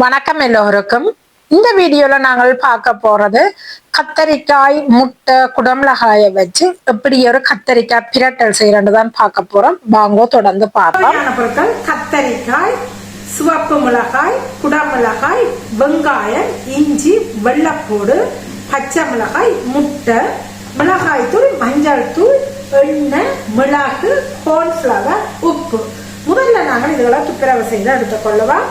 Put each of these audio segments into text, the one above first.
வணக்கம் எல்லோருக்கும். இந்த வீடியோல நாங்கள் பார்க்க போறது கத்தரிக்காய் முட்டை குடமிளகாயை வச்சு எப்படி ஒரு கத்தரிக்காய் பிரட்டல் செய்யறது தான் பார்க்க போறோம். வாங்கோ தொடர்ந்து பார்ப்போம். பொருட்கள் கத்தரிக்காய் சிவப்பு மிளகாய் குடமிளகாய் வெங்காயம் இஞ்சி வெள்ளப்பூடு பச்சை மிளகாய் முட்டை மிளகாய் தூள் மஞ்சள் தூள் எண்ணெய் மிளகு கோர்ன்ஃப்ளவர் உப்பு. முதல்ல நாங்கள் இதெல்லாம் துப்புரவு செய்து எடுத்துக்கொள்ளுவோம்.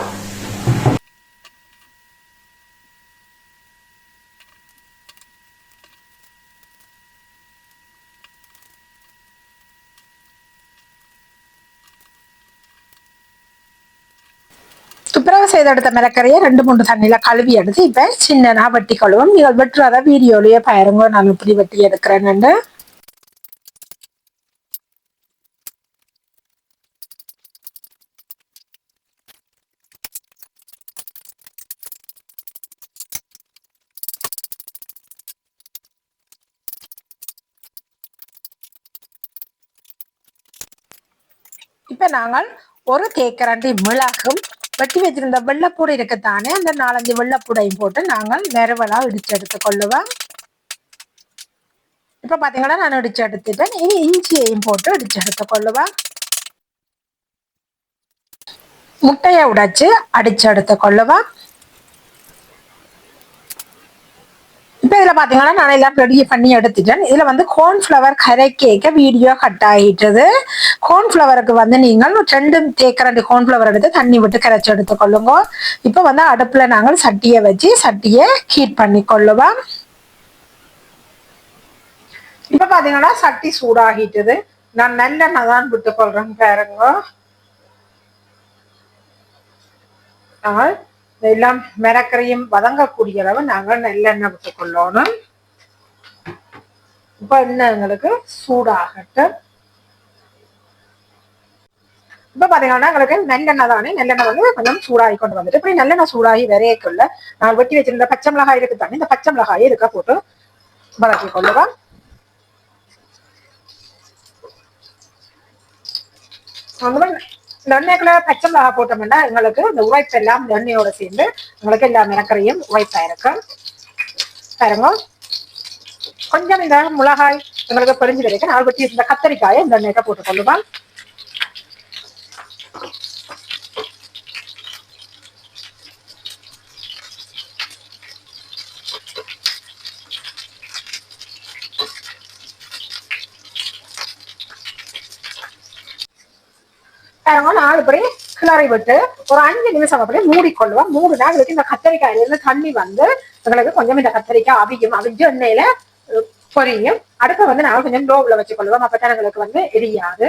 துப்புரவு செய்த எடுத்த மிளக்கரையை ரெண்டு மூணு தண்ணியில கழுவி எடுத்து இப்ப சின்னனா வெட்டி கழுவும். நீங்கள் வெட்டுறத வீடியோலயே பாருங்க நான் இப்படி வெட்டி எடுக்கிறேன்னு இப்ப நாங்கள் ஒரு தேக்கரண்டி மிளகும் வெட்டி வச்சிருந்த வெள்ளப்பூடை இருக்கத்தானே? அந்த நாலஞ்சு வெள்ளப்பூடையும் போட்டு நாங்கள் நிறவலா இடிச்சு எடுத்துக்கொள்ளுவோம் இப்ப பாத்தீங்கன்னா நான் இடிச்சு எடுத்துட்டேன் இனி இஞ்சியையும் போட்டு இடிச்சு எடுத்துக்கொள்ளுவேன் முட்டையை உடைச்சு அடிச்சு எடுத்துக்கொள்ளுவேன் இப்போ இதில் பார்த்தீங்கன்னா நான் எல்லாம் ரெடி பண்ணி எடுத்துட்டேன். இதில் வந்து கோர்ன்ஃப்ளவர் கேட்க வீடியோ கட் ஆகிட்டது. கோர்ன்ஃப்ளவருக்கு வந்து நீங்கள் ரெண்டு தேக்க ரெண்டு கோர்ன்ஃப்ளவர் எடுத்து தண்ணி விட்டு கரைச்சி எடுத்துக்கொள்ளுங்க இப்போ வந்து அடுப்பில் நாங்கள் சட்டியை வச்சு சட்டியை ஹீட் பண்ணி கொள்ளுவோம். இப்போ பார்த்தீங்கன்னா சட்டி சூடாகிட்டது. நான் நல்லெண்ணெய் தான் விட்டு கொள்றேன் பாருங்க. எல்லாம் மிரக்கரையும் வதங்கக்கூடிய அளவு நாங்கள் நல்லெண்ணெய் விட்டு கொள்ளணும் இப்போ எண்ணெய் எங்களுக்கு சூடாகட்டும் இப்போ பார்த்தீங்கன்னா எங்களுக்கு நல்லெண்ணெய் தானே நல்லெண்ணெய் வந்து கொஞ்சம் சூடாகி கொண்டு வந்துட்டு இப்படி நல்லெண்ணெய் சூடாகி விரையக்குள்ள நான் வெட்டி வச்சிருந்த பச்சை மிளகாய் இருக்கு தானே இந்த பச்சை மிளகாயை இருக்க போட்டு வதக்கி கொள்ளுவோம் இந்த எண்ணெய்க்குள்ள பச்சை மிளகா போட்டோம்னா எங்களுக்கு இந்த உழைப்பு எல்லாம் இந்த எண்ணெயோட சேர்ந்து உங்களுக்கு எல்லா மிளக்கரையும் உழைப்பா இருக்கும். பாருங்க. கொஞ்சம் இந்த மிளகாய் எங்களுக்கு பொறிஞ்சு வரைக்கும் நாலு வெட்டி இந்த கத்தரிக்காயை இந்த எண்ணெய்க்க போட்டு கொள்ளுவான் கிளறி விட்டு ஒரு அஞ்சு நிமிஷம் அப்படியே மூடிக்கொள்ளுவோம். மூணு நாங்களுக்கு இந்த கத்தரிக்காயில இருந்து தண்ணி வந்து எங்களுக்கு கொஞ்சம் இந்த கத்தரிக்காய் அவியும். அவிஞ்சு எண்ணெயில பொரியும். அடுப்பை வந்து நாங்கள் கொஞ்சம் லோவில் வச்சுக்கொள்ளுவோம். அப்பதான் எங்களுக்கு வந்து எரியாது.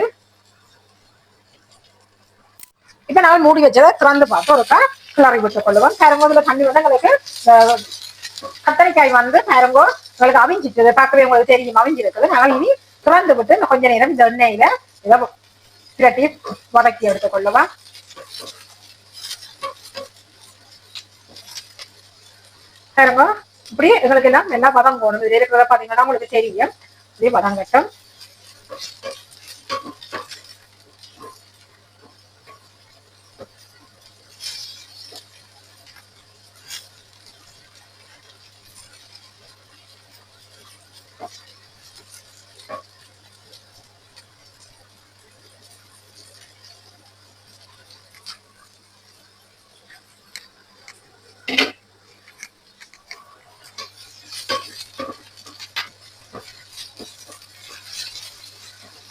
இப்ப நாங்கள் மூடி வச்சதை திறந்து பார்த்து ஒருக்கா கிளறி விட்டு கொள்ளுவோம் கரும்போதுல தண்ணி வந்து எங்களுக்கு கத்தரிக்காய் வந்து பாருங்க உங்களுக்கு அவிஞ்சிட்டு பார்க்கவே உங்களுக்கு தெரியும். அவிஞ்சிருக்குது நாங்கள் இனி திறந்து விட்டு கொஞ்ச நேரம் இந்த எண்ணெயில இதை பிரட்டி வதக்கி எடுத்துக்கொள்ளவா பாருங்க. இப்படி எங்களுக்கு எல்லாம் நல்லா வதம் போகணும் இதுல இருக்கிறத பாத்தீங்கன்னா உங்களுக்கு தெரியும். இப்படி வதங்கட்டும்.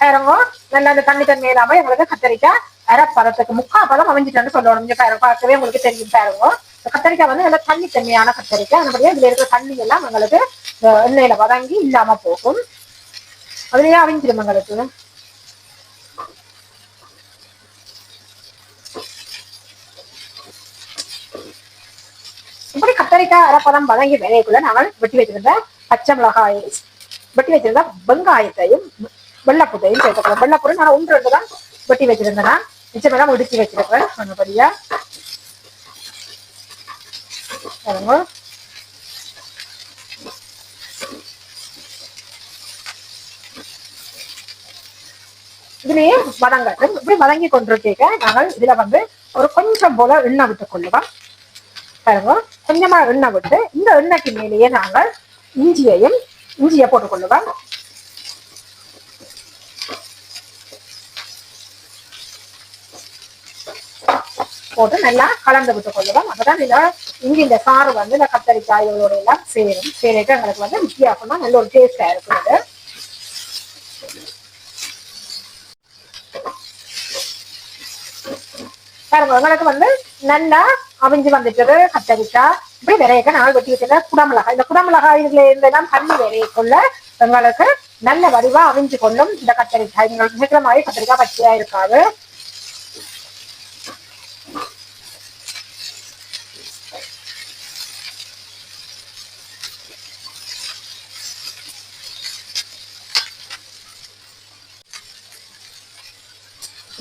இறங்கும். நல்ல அந்த தண்ணி தண்ணி இல்லாம எங்களுக்கு கத்தரிக்காய் அரை பதத்துக்கு முக்கால் பதம் அமைஞ்சிட்டேன்னு சொல்லணும். இங்க பாருங்க பார்க்கவே உங்களுக்கு தெரியும் பாருங்க. கத்தரிக்காய் வந்து நல்ல தண்ணி தண்ணியான கத்தரிக்காய். அதனால இதுல இருக்கிற தண்ணி எல்லாம் எங்களுக்கு எண்ணெயில வதங்கி இல்லாம போகும். அதுலயே அவிஞ்சிடும் எங்களுக்கு. இப்படி கத்தரிக்காய் அரைப்பதம் வதங்கி விலைக்குள்ள நாங்கள் வெட்டி வச்சிருந்த பச்சை மிளகாய் வெட்டி வச்சிருந்த வெங்காயத்தையும் வெள்ளப்புட்டையும் சேர்த்துக்கலாம். வெள்ளப்புடை நான் ஒன்று ரெண்டு தான் வெட்டி வச்சிருந்தேன். நான் மிச்சமெல்லாம் இடிச்சு வச்சிருக்கேன் சொன்னபடியா. பாருங்க. இதுலயே வதங்கட்டும் இப்படி வதங்கி கொண்டிருக்கீங்க. நாங்கள் இதுல வந்து ஒரு கொஞ்சம் போல எண்ணெய் விட்டுக் கொள்ளுவோம். பாருங்க. கொஞ்சமா எண்ணெய் விட்டு இந்த எண்ணெய்க்கு மேலேயே நாங்கள் இஞ்சியையும் இஞ்சியை போட்டுக்கொள்ளுவோம் போட்டு நல்லா கலந்து விட்டு கொள்ளுவோம் அப்பதான் இந்த இங்கே இந்த சாறு வந்து இந்த கத்தரிக்காய் இதோட எல்லாம் சேரும். சேரிட்டு எங்களுக்கு வந்து வித்தியாசமா நல்ல ஒரு டேஸ்டா இருக்குது பாருங்க உங்களுக்கு வந்து நல்லா அவிஞ்சு வந்துட்டது கத்தரிக்காய். இப்படி விரையக்க நாள் வெட்டி வச்சுருக்க குடமிளகாய். இந்த குடமிளகாய் இதுல இருந்தெல்லாம் தண்ணி விரையக்குள்ள எங்களுக்கு நல்ல வடிவா அவிஞ்சு கொள்ளும் இந்த கத்தரிக்காய். நீங்கள் சீக்கிரமாவே மாதிரி கத்தரிக்காய் பச்சையா இருக்காது.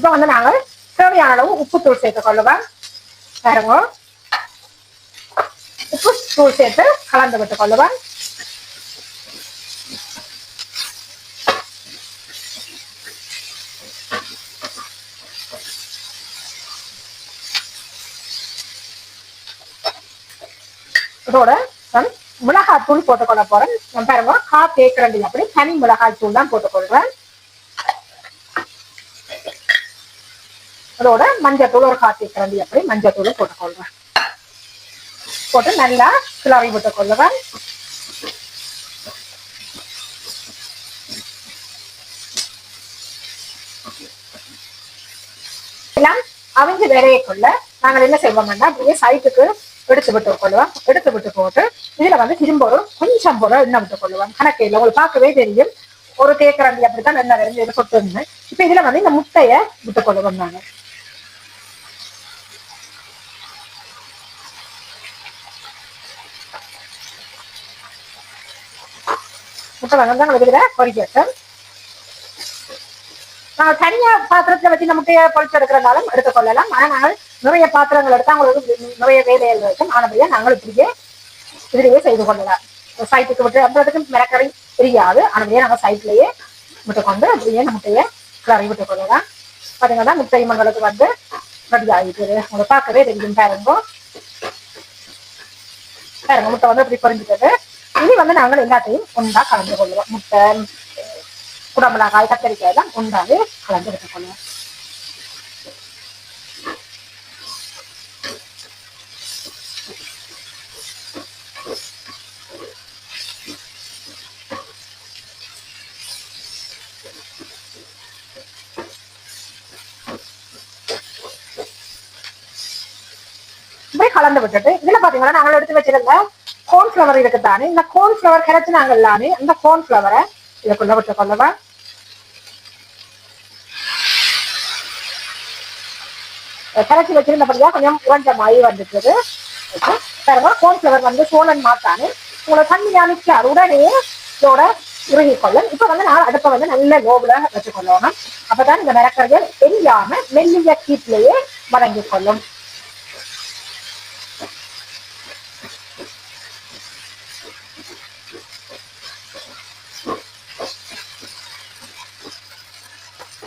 இப்போ வந்து நாங்கள் தேவையான அளவு உப்புத்தூள் சேர்த்து கொள்ளுவோம் பாருங்க உப்பு தூள் சேர்த்து கலந்து விட்டு கொள்ளுவோம் இதோட நான் மிளகாய் தூள் போட்டுக்கொள்ள போறேன் நான் பாருங்க கா தேக்கரண்டி அப்படி தனி மிளகாய் தூள் தான் போட்டுக்கொள்றேன் அதோட மஞ்சள் தூள் ஒரு காத்தி கரண்டி அப்படி மஞ்சள் தூள் போட்டுக்கொள்வேன். போட்டு நல்லா கிளறி விட்டுக் கொள்ளுவேன் எல்லாம் அவிஞ்சு விரையக்குள்ள நாங்கள் என்ன செய்வோம்னா அப்படியே சைட்டுக்கு எடுத்து விட்டு கொள்ளுவோம் எடுத்து விட்டு போட்டு இதுல வந்து திரும்ப ஒரு கொஞ்சம் போல எண்ணெய் விட்டு கொள்ளுவோம் கணக்கு இல்லை உங்களுக்கு பார்க்கவே தெரியும். ஒரு தேக்கரண்டி அப்படித்தான் எண்ணெய் விரைஞ்சு சொட்டுன்னு இப்ப இதுல வந்து இந்த முட்டையை விட்டு கொள்ளுவோம் நாங்கள். முட்டை வெங்காயம் தான் பொறிக்க பொறிக்கட்டும் நாங்கள் தனியா பாத்திரத்துல வச்சு நம்ம பொழிச்சு எடுக்கிறனாலும் எடுத்துக்கொள்ளலாம் ஆனால் நாங்கள் நிறைய பாத்திரங்கள் எடுத்தா உங்களுக்கு நிறைய வேலைகள் இருக்கும் ஆனபடியா நாங்கள் இப்படியே இதுலயே செய்து கொள்ளலாம் சைட்டுக்கு விட்டு அப்புறத்துக்கு மிரக்கறி தெரியாது ஆனபடியா நாங்கள் சைட்லயே விட்டு கொண்டு அப்படியே முட்டையை கிளறி விட்டு கொள்ளலாம் பாத்தீங்கன்னா முட்டை மங்களுக்கு வந்து ரெடி ஆகிட்டு உங்களை பார்க்கவே ரெண்டு பாருங்க பாருங்க முட்டை வந்து இப்படி பொறிஞ்சிட்டது இனி வந்து நாங்கள் எல்லாத்தையும் ஒன்றா கலந்து கொள்வோம் முட்டை குடமிளகாய் கத்தரிக்காய் எல்லாம் ஒன்றாவே கலந்து விட்டுக் கொள்வோம் கலந்து விட்டுட்டு இதுல பாத்தீங்கன்னா நாங்கள் எடுத்து வச்சிருந்த கோர்ன்ஃபிளவர் இருக்குதானே இந்த கோர்ன்ஃபிளவர் கிடைச்சினாங்க எல்லாமே இந்த கோர்ன்ஃபிளவரை இதுக்குள்ள விட்டு கொள்ளவா கரைச்சி வச்சிருந்தபடியா கொஞ்சம் உறைஞ்ச மாதிரி வந்துட்டுது. பாருங்க கோர்ன்ஃபிளவர் வந்து சோழன் மாத்தானே. உங்களை தண்ணி அனுப்பிச்சார். உடனே இதோட இறுகி கொள்ளும் இப்ப வந்து நான் அடுப்பை வந்து நல்ல லோவுல வச்சுக்கொள்ளணும். அப்பதான் இந்த மிரக்கர்கள் தெரியாம மெல்லிய கீட்லயே வதங்கிக் கொள்ளும்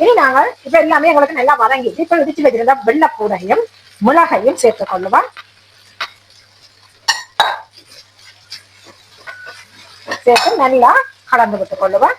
இனி நாங்கள் இப்ப எல்லாமே எங்களுக்கு நல்லா வதங்கிட்டு இப்ப இடிச்சு வச்சிருந்த வெள்ளப்பூடையும் மிளகையும் சேர்த்துக் கொள்ளுவோம். சேர்த்து நல்லா கலந்து விட்டுக் கொள்ளுவேன்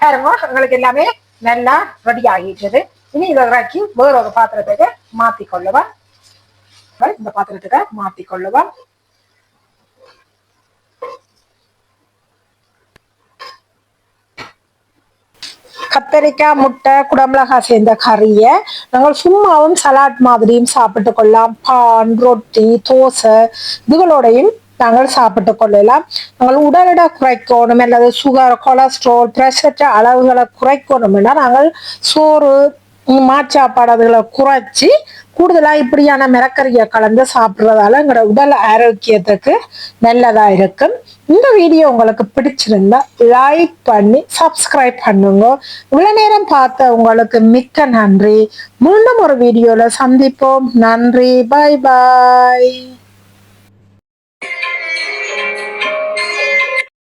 பாருங்க உங்களுக்கு எல்லாமே நல்லா ரெடி ஆகிட்டது. இனி இதை இறக்கி வேற ஒரு பாத்திரத்துக்கு மாத்தி கொள்ளுவா இந்த பாத்திரத்துக்கு மாத்தி கொள்ளுவா கத்தரிக்காய் முட்டை குடமிளகாய் சேர்ந்த கறியை நாங்கள் சும்மாவும் சலாட் மாதிரியும் சாப்பிட்டு கொள்ளலாம் பான் ரொட்டி தோசை இதுகளோடையும் நாங்கள் சாப்பிட்டு கொள்ளலாம் நாங்கள் உடல் எடை குறைக்கணும் அல்லது சுகர் கொலஸ்ட்ரால் பிரஷர் அளவுகளை குறைக்கணும்னா நாங்கள் சோறு மாச்சாப்பாடு அதுகளை குறைச்சி கூடுதலாக இப்படியான மிரக்கறியை கலந்து சாப்பிட்றதால எங்களோட உடல் ஆரோக்கியத்துக்கு நல்லதாக இருக்கும் இந்த வீடியோ உங்களுக்கு பிடிச்சிருந்தா லைக் பண்ணி சப்ஸ்கிரைப் பண்ணுங்க இவ்வளோ நேரம் பார்த்த உங்களுக்கு மிக்க நன்றி மீண்டும் ஒரு வீடியோவில் சந்திப்போம் நன்றி பாய் பாய்